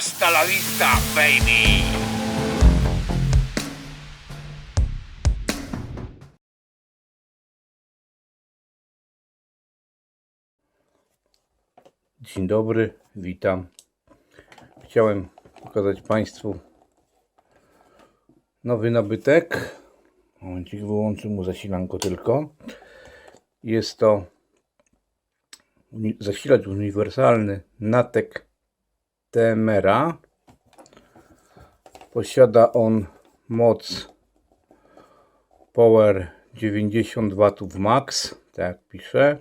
Hasta la vista, baby! Dzień dobry, witam. Chciałem pokazać Państwu nowy nabytek. Momencik, wyłączę mu zasilanko tylko. Jest to zasilacz uniwersalny Natek Temera. Posiada on moc Power 90 W max, tak pisze.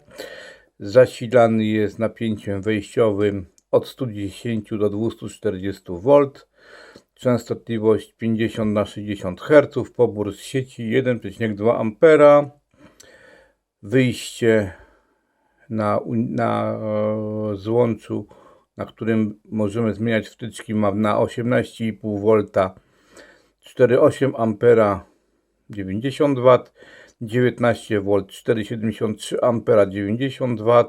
Zasilany jest napięciem wejściowym od 110 do 240 V. Częstotliwość 50 na 60 Hz. Pobór z sieci 1,2 A. Wyjście na, na e, złączu, na którym możemy zmieniać wtyczki, ma na 18,5 V 4,8 A 90 W, 19 V 4,73 A 90 W,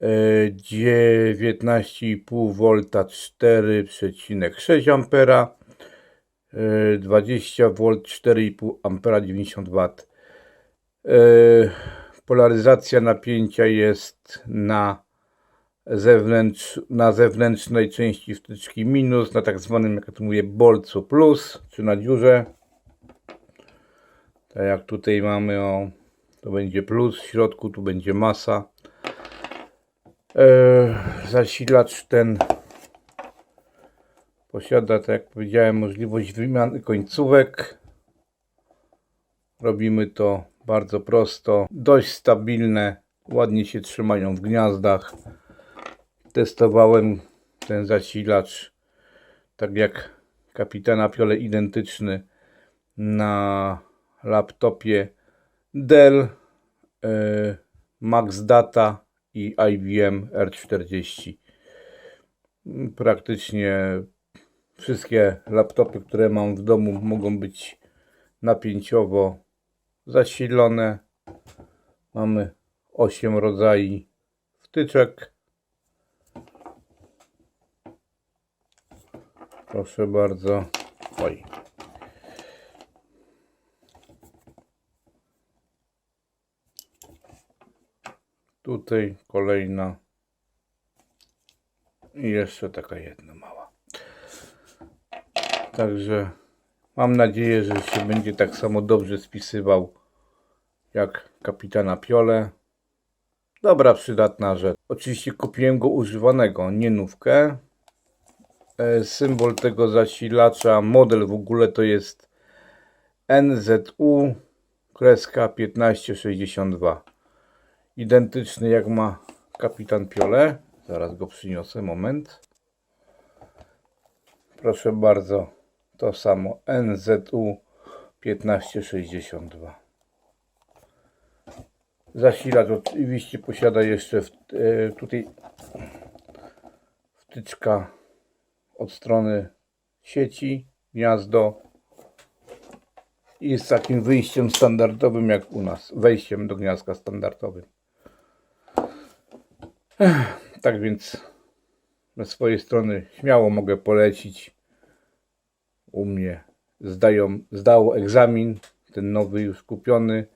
e, 19,5 V 4,6 A, e, 20 V 4,5 A 90 W. Polaryzacja napięcia jest na, zewnętrz, na zewnętrznej części wtyczki minus, na tak zwanym, jak ja to mówię, bolcu plus, czy na dziurze. Tak jak tutaj mamy, o, to będzie plus, w środku tu będzie masa. E, zasilacz ten posiada, tak jak powiedziałem, możliwość wymiany końcówek. Robimy to bardzo prosto, dość stabilne, ładnie się trzymają w gniazdach. Testowałem ten zasilacz, tak jak kapitana Piole, identyczny na laptopie Dell, e, Max Data i IBM R40. Praktycznie wszystkie laptopy, które mam w domu, mogą być napięciowo zasilone. Mamy 8 rodzajów wtyczek. Proszę bardzo. Oj. Tutaj kolejna. I jeszcze taka jedna mała. Także mam nadzieję, że się będzie tak samo dobrze spisywał jak kapitana Piole. Dobra, przydatna rzecz. Oczywiście kupiłem go używanego, nie nówkę. E, Symbol tego zasilacza, model w ogóle to jest NZU kreska 1562 identyczny jak ma kapitan Piole. Zaraz go przyniosę, moment. Proszę bardzo, to samo NZU 1562. Zasilacz oczywiście posiada jeszcze w, e, tutaj wtyczka od strony sieci, gniazdo i z takim wyjściem standardowym jak u nas, wejściem do gniazdka standardowym. Tak więc ze swojej strony śmiało mogę polecić. U mnie zdają, zdało egzamin, ten nowy już kupiony.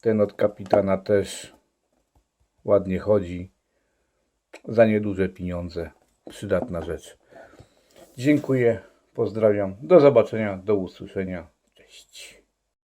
Ten od kapitana też ładnie chodzi. Za nieduże pieniądze. Przydatna rzecz. Dziękuję, pozdrawiam. Do zobaczenia, do usłyszenia. Cześć.